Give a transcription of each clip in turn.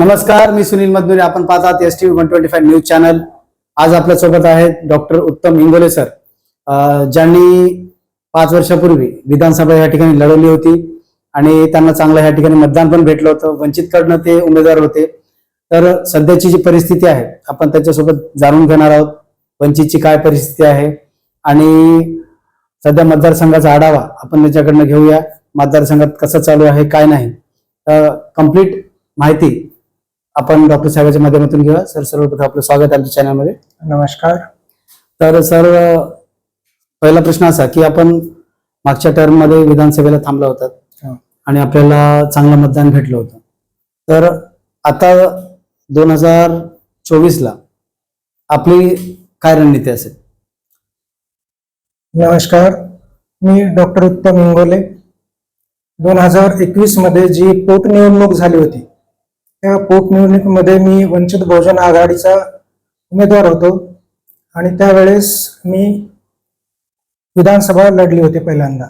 नमस्कार मी सुनील मधनुरे आपण पाहतात S T one twenty five news channel आज आपल्यासोबत आहेत डॉक्टर उत्तम इंगोले सर. ज्यांनी पाच वर्षापूर्वी विधानसभा या ठिकाणी लढवली होती आणि त्यांना चांगलं या ठिकाणी मतदान पण भेटलं होतं. वंचितकडनं ते उमेदवार होते. तर सध्याची जी परिस्थिती आहे आपण त्याच्यासोबत जाणून घेणार आहोत. वंचितची काय परिस्थिती आहे आणि सध्या मतदारसंघाचा आढावा आपण त्याच्याकडनं घेऊया. मतदारसंघात कसं चालू आहे काय नाही. कंप्लीट माहिती आपण डॉक्टर साहेबांच्या माध्यमातून घेऊया. सर सर्वप्रथम आपलं स्वागत आमच्या चॅनलमध्ये. नमस्कार. तर सर पहिला प्रश्न असा की आपण मागच्या टर्ममध्ये विधानसभेला थांबला होता हो. आणि आपल्याला चांगलं मतदान भेटलं होतं. तर आता दोन हजार चोवीस ला आपली काय रणनीती असेल? नमस्कार. मी डॉक्टर उत्तम इंगोले दोन हजार एकवीसमध्ये जी पोटनिवडणूक झाली होती त्या पोटनिवडणुकीमध्ये मी वंचित बहुजन आघाडीचा उमेदवार होतो. आणि त्यावेळेस मी विधानसभा लढली होती पहिल्यांदा.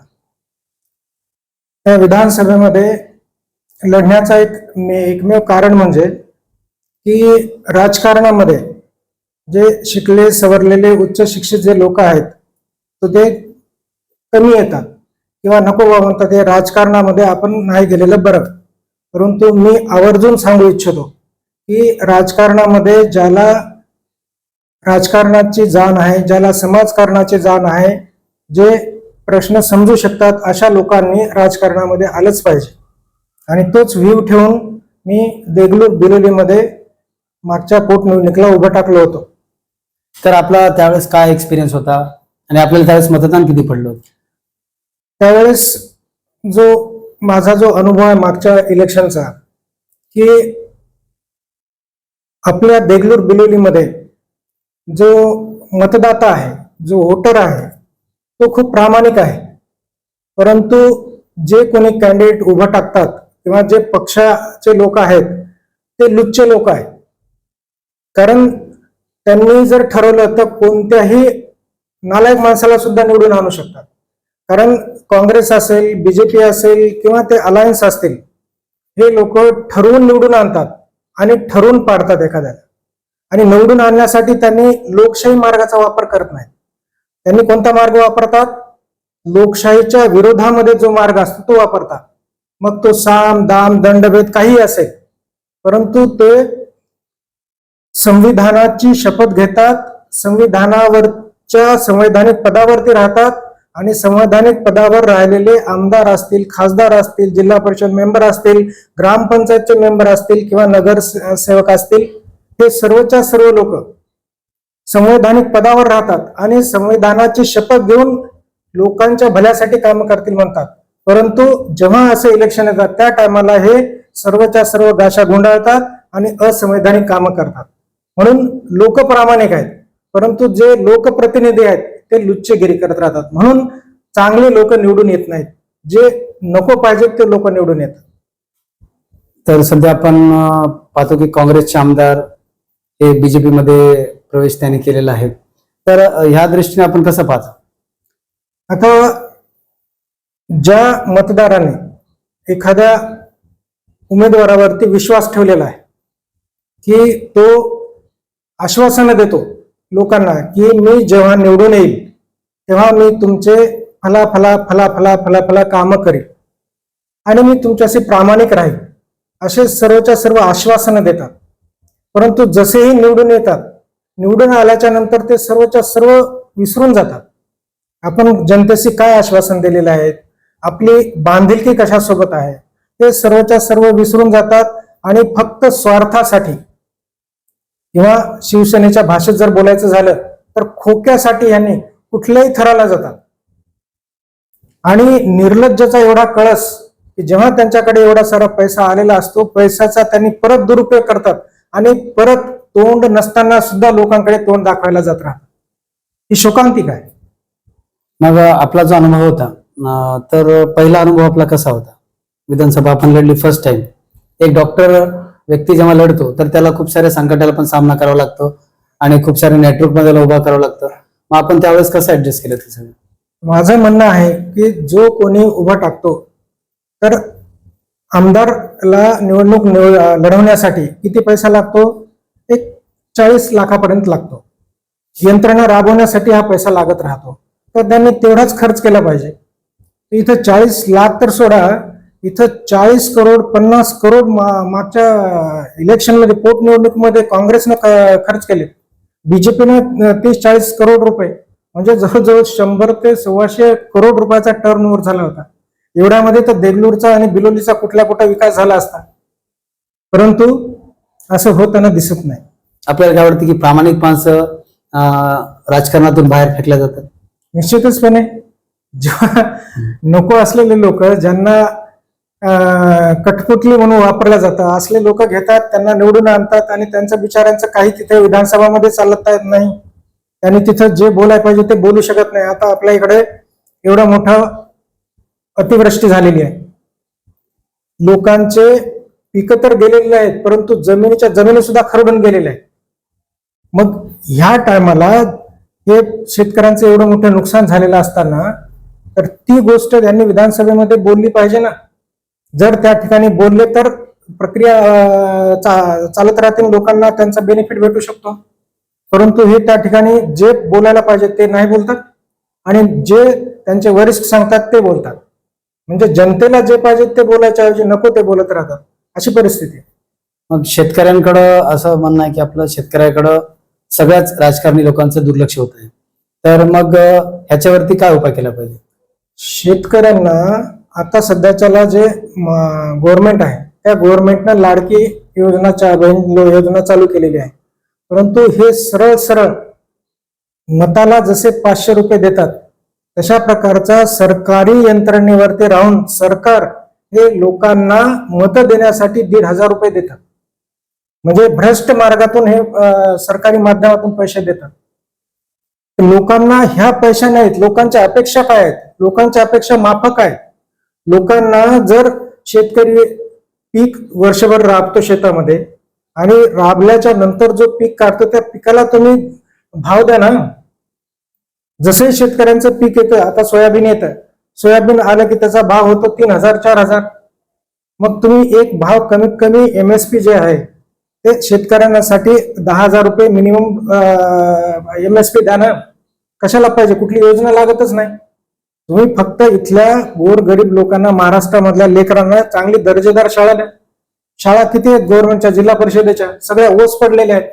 त्या विधानसभेमध्ये लढण्याचा एक मे- एकमेव कारण म्हणजे की राजकारणामध्ये जे शिकले सवरलेले उच्च शिक्षित जे लोक आहेत तर ते कमी येतात. किंवा नको बा म्हणतात हे राजकारणामध्ये आपण नाही गेलेलं बरं. परंतु मी आवर्जून सांगू इच्छितो की राजकारणामध्ये ज्याला राजकारणाची जाण आहे ज्याला समाजकारणाची जाण आहे जे प्रश्न समजू शकतात अशा लोकांनी राजकारणामध्ये आलंच पाहिजे. आणि तोच व्ह्यू ठेवून मी देगलूर बिलोलीमध्ये मागच्या पोटनिवडणुकीला उभं टाकलं होतं. तर आपला त्यावेळेस काय एक्सपिरियन्स होता? आणि आपल्याला त्यावेळेस मतदान किती पडलं होतं? त्यावेळेस जो माझा जो अनुभव आहे मागच्या इलेक्शनचा की आपल्या देगलूर बिलोलीमध्ये जो मतदाता आहे जो वोटर आहे तो खूप प्रामाणिक आहे. परंतु जे कोणी कॅन्डिडेट उभं टाकतात किंवा जे पक्षाचे लोक आहेत ते लुच्चे लोक आहेत. कारण त्यांनी जर ठरवलं तर कोणत्याही नालायक माणसाला सुद्धा निवडून आणू शकतात. कारण काँग्रेस असेल बीजेपी असेल किंवा ते अलायन्स असतील हे लोक ठरवून निवडून आणतात आणि ठरवून पाडतात एखाद्याला. आणि निवडून आणण्यासाठी त्यांनी लोकशाही मार्गाचा वापर करत नाहीत. त्यांनी कोणता मार्ग वापरतात? लोकशाहीच्या विरोधामध्ये जो मार्ग असतो तो वापरतात. मग तो साम दाम दंडभेद काही असेल परंतु ते संविधानाची शपथ घेतात संविधानावरच्या संवैधानिक पदावरती राहतात आणि संवैधानिक पदावर राहिलेले आमदार असतील खासदार असतील जिल्हा परिषद मेंबर असतील ग्रामपंचायतचे मेंबर असतील किंवा नगर से- सेवक असतील हे सर्वच्या सर्व लोक संवैधानिक पदावर राहतात आणि संविधानाची शपथ घेऊन लोकांच्या भल्यासाठी काम करतील म्हणतात. परंतु जेव्हा असे इलेक्शन येतात त्या टायमाला हे सर्वच्या सर्व गाशा गुंडाळतात आणि असंवैधानिक कामं करतात. म्हणून लोक प्रामाणिक आहेत. परंतु जे लोकप्रतिनिधी आहेत ते लुच्चेगिरी करत राहतात. म्हणून चांगले लोक निवडून येत नाहीत. जे नको पाहिजेत ते लोक निवडून येतात. तर सध्या आपण पाहतो की काँग्रेसचे आमदार हे बीजेपी मध्ये प्रवेश त्यांनी केलेला आहे. तर ह्या दृष्टीने आपण कसं पाहतो? आता ज्या मतदाराने एखाद्या उमेदवारावरती विश्वास ठेवलेला आहे की तो आश्वासनं देतो लोकांना की मी जेव्हा निवडून येईल तेव्हा मी तुमचे फला फला फला फला फला फला कामं करेल. आणि मी तुमच्याशी प्रामाणिक राहील. असे सर्वच्या सर्व आश्वासनं देतात. परंतु जसेही निवडून येतात निवडून आल्याच्यानंतर ते सर्वच्या सर्व विसरून जातात. आपण जनतेशी काय आश्वासन दिलेलं आहे? आपली बांधिलकी कशासोबत आहे? ते सर्वच्या सर्व विसरून जातात आणि फक्त स्वार्थासाठी किंवा शिवसेनेच्या भाषेत जर बोलायचं झालं तर खोक्यासाठी यांनी कुठल्याही थराला जातात. आणि निर्लज्जचा एवढा कळस की जेव्हा त्यांच्याकडे एवढा सारा पैसा आलेला असतो पैशाचा त्यांनी परत दुरुपयोग करतात आणि परत तोंड नसताना सुद्धा लोकांकडे तोंड दाखवायला जात राहतात. ही शोकांतिक आहे. मग आपला जो अनुभव होता तर पहिला अनुभव आपला कसा होता? विधानसभा आपण लढली फर्स्ट टाइम एक डॉक्टर व्यक्ती जेव्हा लढतो तर त्याला खूप साऱ्या संकटाला पण सामना करावा लागतो आणि खूप साऱ्या नेटवर्कमध्ये उभा करावं लागतं. मग आपण त्यावेळेस कसं ऍडजस्ट केलं ते सगळं? माझं म्हणणं आहे की जो कोणी उभा टाकतो तर आमदारला निवडणूक लढवण्यासाठी किती पैसा लागतो? एक चाळीस लाखापर्यंत लागतो. यंत्रणा राबवण्यासाठी हा पैसा लागत राहतो. तर त्यांनी तेवढाच खर्च केला पाहिजे. इथं चाळीस लाख तर सोडा इथं चाळीस करोड पन्नास करोड मागच्या इलेक्शनमध्ये पोटनिवडणुकीमध्ये काँग्रेसनं खर्च केले. बीजेपीनं तीस चाळीस करोड रुपये. म्हणजे जवळजवळ शंभर ते सव्वाशे करोड रुपयाचा टर्न ओव्हर झाला होता. एवढ्यामध्ये तर देगलूरचा आणि बिलोलीचा कुठला कुठला विकास झाला असता. परंतु असं होताना दिसत नाही. आपल्याला काय वाटतं की प्रामाणिक माणसं राजकारणातून बाहेर फेकल्या जातात? निश्चितचपणे जेव्हा नको असलेले लोक ज्यांना कठपुतली म्हणून वापरल्या जातात. असले लोक घेतात त्यांना निवडून आणतात आणि त्यांच्या विचारांचं काही तिथे विधानसभामध्ये चालत येत नाही. त्यांनी तिथं जे बोलायला पाहिजे ते बोलू शकत नाही. आता आपल्या इकडे एवढा मोठा अतिवृष्टी झालेली आहे. लोकांचे पिकं तर गेलेले आहेत परंतु जमिनीच्या जमिनी सुद्धा खरडून गेलेल्या आहेत. मग ह्या टायमाला हे शेतकऱ्यांचं एवढं मोठं नुकसान झालेलं असताना तर ती गोष्ट त्यांनी विधानसभेमध्ये बोलली पाहिजे ना. जर त्या ठिकाणी बोलले तर प्रक्रिया चा- चालत राहतील लोकांना त्यांचा बेनिफिट भेटू शकतो. परंतु हे त्या ठिकाणी जे बोलायला पाहिजे ते नाही बोलतात आणि जे त्यांचे वरिष्ठ सांगतात ते बोलतात. म्हणजे जनतेला जे पाहिजे ते बोलायच्या ऐवजी नको ते बोलत राहतात. अशी परिस्थिती. मग शेतकऱ्यांकडं असं म्हणणं आहे की आपलं शेतकऱ्याकडं सगळ्याच राजकारणी लोकांचं दुर्लक्ष होत आहे तर मग ह्याच्यावरती काय उपाय केला पाहिजे? शेतकऱ्यांना आता सध्याच्याला जे गव्हर्नमेंट आहे त्या गव्हर्नमेंटनं लाडकी योजनाच्या बहीण योजना चालू केलेली आहे. परंतु हे सरळ सरळ मताला जसे पाचशे रुपये देतात तशा प्रकारचा सरकारी यंत्रणेवरती राहून सरकार हे लोकांना मत देण्यासाठी दीड हजार रुपये देतात. म्हणजे भ्रष्ट मार्गातून हे सरकारी माध्यमातून पैसे देतात. लोकांना ह्या पैशा नाहीत लोकांच्या अपेक्षा काय आहेत? लोकांच्या अपेक्षा माफक आहेत. लोकांना जर शेतकरी पीक वर्षभर राबतो शेतामध्ये आणि राबल्याच्या नंतर जो पीक काढतो त्या पिकाला तुम्ही भाव द्या ना. जसे शेतकऱ्यांचं पीक येतं आता सोयाबीन येतं. सोयाबीन आलं की त्याचा भाव होतो तीन हजार चार हजार. मग तुम्ही एक भाव कमीत कमी एम एस पी जे आहे ते शेतकऱ्यांसाठी दहा हजार रुपये मिनिमम एम एस द्या ना. कशाला पाहिजे? कुठली योजना लागतच नाही. तुम्ही फक्त इथल्या गोर गरीब लोकांना महाराष्ट्रामधल्या लेकरांना चांगली दर्जेदार शाळा द्या. शाळा किती आहेत गव्हर्नमेंटच्या जिल्हा परिषदेच्या? सगळ्या ओस पडलेल्या आहेत.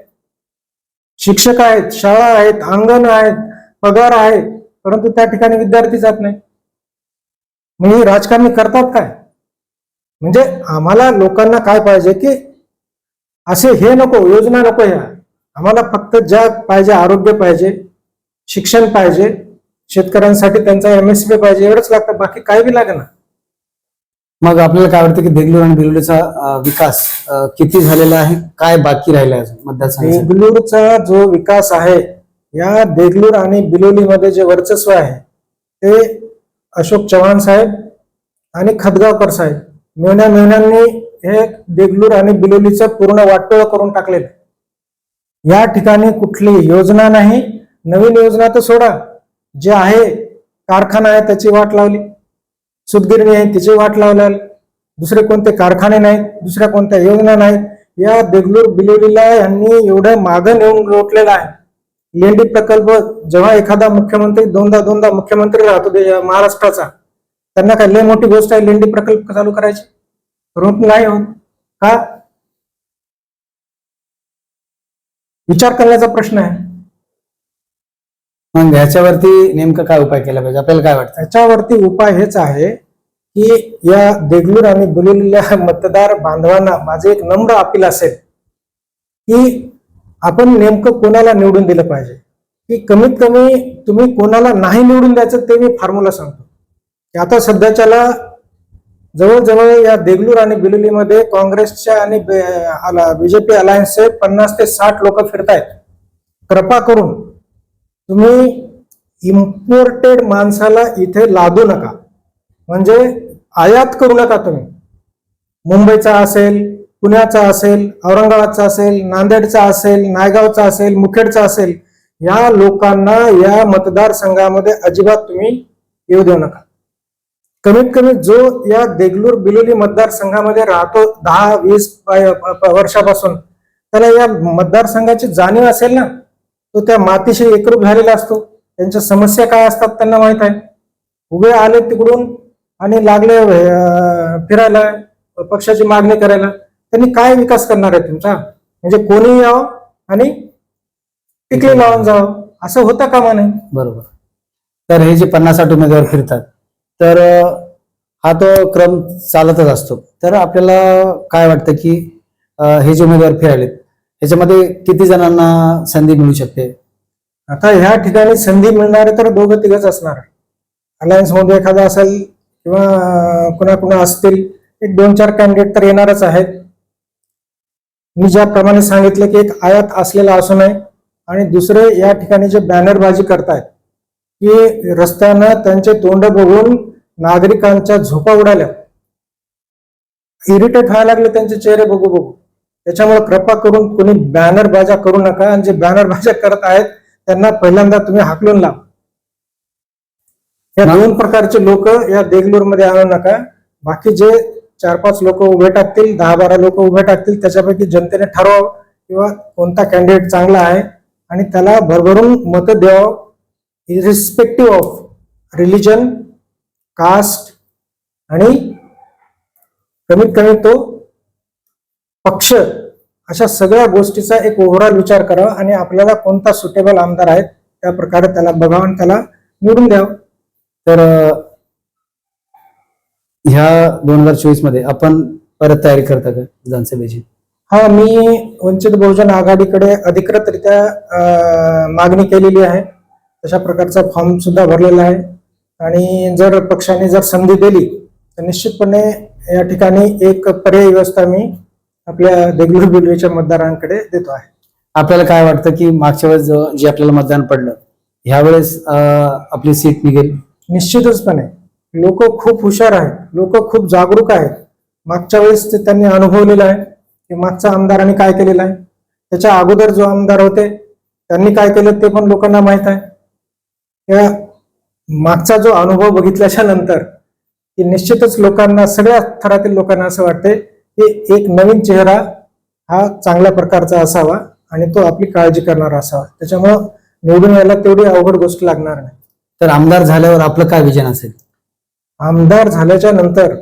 शिक्षक आहेत शाळा आहेत अंगण आहेत पगार आहेत परंतु त्या ठिकाणी विद्यार्थी जात नाही. मग ही राजकारणी करतात काय? म्हणजे आम्हाला लोकांना काय पाहिजे की असे हे नको योजना नको ह्या आम्हाला फक्त ज्या पाहिजे आरोग्य पाहिजे शिक्षण पाहिजे शेतकऱ्यांसाठी त्यांचा एमएसपी पाहिजे एवढंच लागतं. बाकी काही बी लागेना. मग आपल्याला काय वाटतं की देगलूर आणि बिलोलीचा अं, विकास किती झालेला आहे? काय बाकी राहिला आहे देगलूरचा जो विकास आहे या देगलूर आणि बिलोलीमध्ये जे वर्चस्व आहे ते अशोक चव्हाण साहेब आणि खदगावकर साहेब मिळण्या मिळण्यांनी हे देगलूर आणि बिलोलीचं पूर्ण वाटोळ करून टाकलेलं आहे. या ठिकाणी कुठली योजना नाही. नवीन योजना तर सोडा. जे आहे कारखाना आहे त्याची वाट लावली. सुतगिरणी आहे तिची वाट लावल्या दुसरे कोणते कारखाने नाहीत दुसऱ्या कोणत्या योजना नाहीत. या देगलूर बिलोलीला यांनी एवढं मागं नेऊन लोटलेलं आहे. लेंडी प्रकल्प जेव्हा एखादा मुख्यमंत्री दोनदा दोनदा मुख्यमंत्री राहतो महाराष्ट्राचा त्यांना काय लय मोठी गोष्ट आहे लेंडी प्रकल्प चालू करायची? रोप नाही होत. का? विचार करण्याचा प्रश्न आहे. मग ह्याच्यावरती नेमकं काय उपाय केला पाहिजे? आपल्याला काय वाटतं? त्याच्यावरती उपाय हेच आहे की या देगलूर आणि बिलोलील्या मतदार बांधवांना माझे एक नम्र अपील असेल की आपण नेमकं कोणाला निवडून दिलं पाहिजे? की कमीत कमी तुम्ही कोणाला नाही निवडून द्यायचं ते मी फॉर्म्युला सांगतो. की आता सध्याच्याला जवळजवळ या देगलूर आणि बिलोलीमध्ये काँग्रेसच्या आणि बीजेपी अलायन्सचे पन्नास ते साठ लोक फिरतायत. कृपा करून तुम्ही इम्पोर्टेड माणसाला इथे लादू नका. म्हणजे आयात करू नका तुम्ही. मुंबईचा असेल पुण्याचा असेल औरंगाबादचा असेल नांदेडचा असेल नायगावचा असेल मुखेडचा असेल या लोकांना या मतदारसंघामध्ये अजिबात तुम्ही येऊ देऊ नका. कमीत कमी जो या देगलूर बिलोली मतदारसंघामध्ये राहतो दहा वीस वर्षापासून त्याला या मतदारसंघाची जाणीव असेल ना? तो त्या मातीशी एकरूप झालेला असतो. त्यांच्या समस्या काय असतात त्यांना माहीत आहे. उभे आले तिकडून आणि लागले फिरायला पक्षाची मागणी करायला. त्यांनी काय विकास करणार आहे तुमचा? म्हणजे कोणी यावं आणि टिकली लावून जावं. असं होता कामा नये बरोबर. तर हे जे पन्नास साठ उमेदवार फिरतात तर हा तो क्रम चालतच असतो. तर आपल्याला काय वाटतं की हे जे उमेदवार फिरायलेत ह्याच्यामध्ये किती जणांना संधी मिळू शकते? आता ह्या ठिकाणी संधी मिळणारे तर दोघं तिघच असणार. अलायन्समध्ये एखादा असेल किंवा कुणा कुणा असतील एक दोन चार कॅन्डिडेट तर येणारच आहेत. मी ज्याप्रमाणे सांगितलं की एक आयात असलेला असू नये आणि दुसरे या ठिकाणी जे बॅनरबाजी करतायत की रस्त्यानं त्यांचे तोंड बघून नागरिकांच्या झोपा उडाल्या. इरिटेट व्हायला लागले त्यांचे चेहरे बघू बघू. त्याच्यामुळे कृपा करून कोणी बॅनर बाजा करू नका. आणि जे बॅनर बाजा करत आहेत त्यांना पहिल्यांदा तुम्ही हाकलून लावा. या दोन प्रकारचे लोक या देगलूरमध्ये आणू नका. बाकी जे चार पाच लोक उभे टाकतील दहा बारा लोक उभे टाकतील त्याच्यापैकी जनतेने ठरवावं किंवा कोणता कॅन्डिडेट चांगला आहे आणि त्याला भरभरून मतं द्यावं इरिस्पेक्टिव्ह ऑफ रिलिजन कास्ट आणि कमीत कमी तो पक्ष अशा सगळ्या गोष्टीचा एक ओव्हरऑल विचार करावा आणि आपल्याला कोणता सुटेबल आमदार आहे त्या प्रकारे त्याला बघावं आणि त्याला निवडून द्यावं. तर ह्या दोन हजार चोवीसमध्ये आपण परत तयारी करता का विधानसभेची? हा मी वंचित बहुजन आघाडीकडे अधिकृतरित्या मागणी केलेली आहे. तशा प्रकारचा फॉर्म सुद्धा भरलेला आहे. आणि जर पक्षाने जर संधी दिली तर निश्चितपणे या ठिकाणी एक पर्यायी व्यवस्था मी आपल्या देगलूर बिलवेच्या मतदारांकडे देतो आहे. आपल्याला काय वाटतं की मागच्या वेळेस जो- आपल्याला मतदान पडलं ह्यावेळेस आपली सीट निघेल? निश्चितचपणे. लोक खूप हुशार आहेत. लोक खूप जागरूक आहेत. मागच्या वेळेस ते त्यांनी अनुभवलेलं आहे की मागच्या आमदारांनी काय केलेलं आहे. त्याच्या अगोदर जो आमदार होते त्यांनी काय केलं ते पण लोकांना माहीत आहे. या मागचा जो अनुभव बघितल्याच्या नंतर की निश्चितच लोकांना सगळ्या थरातील लोकांना असं वाटते की एक नवीन चेहरा हा चांगल्या प्रकारचा असावा आणि तो आपली काळजी करणारा असावा. त्याच्यामुळं निवडून यायला तेवढी अवघड गोष्ट लागणार नाही. तर आमदार झाल्यावर आपलं काय विजन असेल? आमदार झाल्याच्यानंतर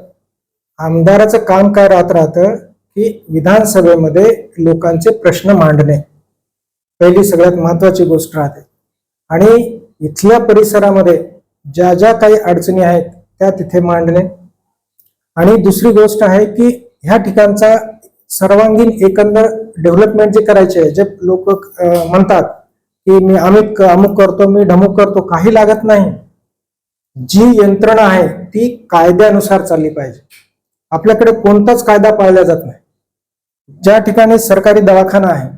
आमदाराचं काम काय राहत राहतं की विधानसभेमध्ये लोकांचे प्रश्न मांडणे. पहिली सगळ्यात महत्वाची गोष्ट राहते. आणि इथल्या परिसरामध्ये ज्या ज्या काही अडचणी आहेत त्या तिथे मांडणे. आणि दुसरी गोष्ट आहे की ह्या ठिकाणचा सर्वांगीण एकंदर डेव्हलपमेंट जे करायचे आहे जे लोक म्हणतात की मी अमुक अमुक करतो मी ढमुक करतो काही लागत नाही. जी यंत्रणा आहे ती कायद्यानुसार चालली पाहिजे. आपल्याकडे कोणताच कायदा पाळला जात नाही. ज्या ठिकाणी सरकारी दवाखाना आहे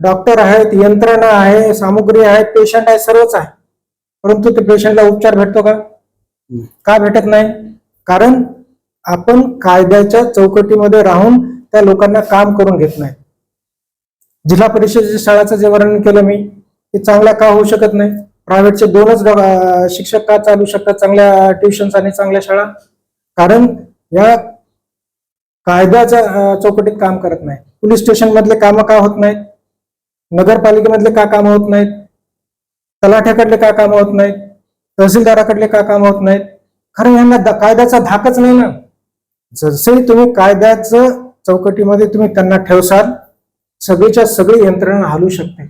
डॉक्टर आहेत यंत्रणा आहे सामुग्री आहे पेशंट आहे सर्वच आहे. परंतु ते पेशंटला उपचार भेटतो का? का भेटत नाही? कारण आपण कायद्याच्या चौकटीमध्ये राहून त्या लोकांना काम करून घेत नाही. जिल्हा परिषदेच्या शाळाचं जे वर्णन केलं मी ते चांगल्या का होऊ शकत नाही? प्रायव्हेटचे दोनच शिक्षक का चालू शकतात? चांगल्या ट्युशन्स आणि चांगल्या शाळा? कारण या कायद्याच्या चौकटीत काम करत नाही. पोलीस स्टेशन मधले कामं का होत नाहीत? नगरपालिकेमधले का कामं होत नाहीत? तलाठ्याकडले का कामं होत नाहीत? तहसीलदाराकडले का कामं होत नाहीत? कारण यांना कायद्याचा धाकच नाही ना. जसंही तुम्ही कायद्याचं चौकटीमध्ये तुम्ही त्यांना ठेवसाल सगळीच्या सगळी यंत्रणा हलू शकते.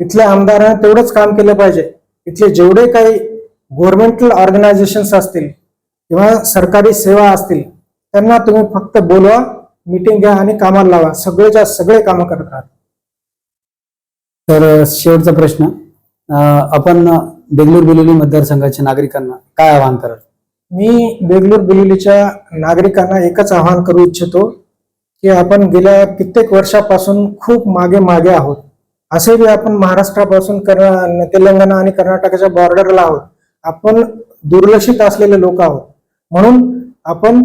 इथल्या आमदारांना तेवढंच काम केलं पाहिजे. इथले जेवढे काही गव्हर्नमेंटल ऑर्गनायझेशन्स असतील किंवा सरकारी सेवा असतील त्यांना तुम्ही फक्त बोलवा मीटिंग घ्या आणि कामाला लावा. सगळेच्या सगळे कामं करत राहा. तर शेवटचा प्रश्न. आपण बेंगलोर बिलोली मतदारसंघाच्या नागरिकांना काय आवाहन कराल? मी बेंगलूर बिलिलीच्या नागरिकांना एकच आवाहन करू इच्छितो की आपण गेल्या कित्येक वर्षापासून खूप मागे मागे आहोत. असे बी आपण महाराष्ट्रापासून तेलंगणा आणि कर्नाटकाच्या बॉर्डरला आहोत. आपण दुर्लक्षित असलेले लोक आहोत. म्हणून आपण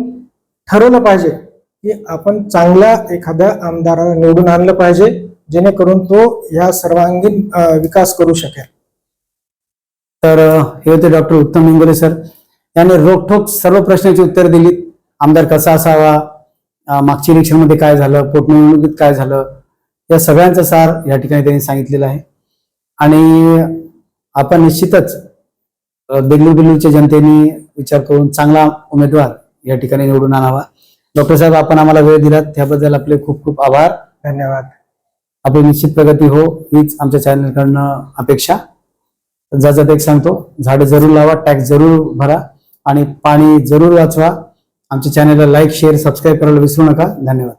ठरवलं पाहिजे की आपण चांगल्या एखाद्या आमदाराला निवडून आणलं पाहिजे जेणेकरून तो या सर्वांगीण विकास करू शकेल. तर हे होते डॉक्टर उत्तम इंगोले सर. त्याने रोखोक सर्व प्रश्नाची उत्तर दिलीत. आमदार कसा असावा? मागच्या इलेक्शनमध्ये काय झालं? पोटनिवडणुकीत काय झालं? या सगळ्यांचा सार या ठिकाणी त्यांनी सांगितलेला आहे. आणि आपण निश्चितच अं, बेंगळूर बेंगळूरच्या जनतेने विचार करून चांगला उमेदवार या ठिकाणी निवडून आणावा. डॉक्टर साहेब आपण आम्हाला वेळ दिलात. त्याबद्दल आपले खूप खूप आभार. धन्यवाद. आपली निश्चित प्रगती हो हीच आमच्या चॅनलकडनं अपेक्षा. जाजात एक सांगतो झाडं जरूर लावा टॅक्स जरूर भरा. आणि पाणी जरूर वाचवा. आमच्या चॅनलला लाईक शेअर सबस्क्राईब करायला विसरू नका. धन्यवाद.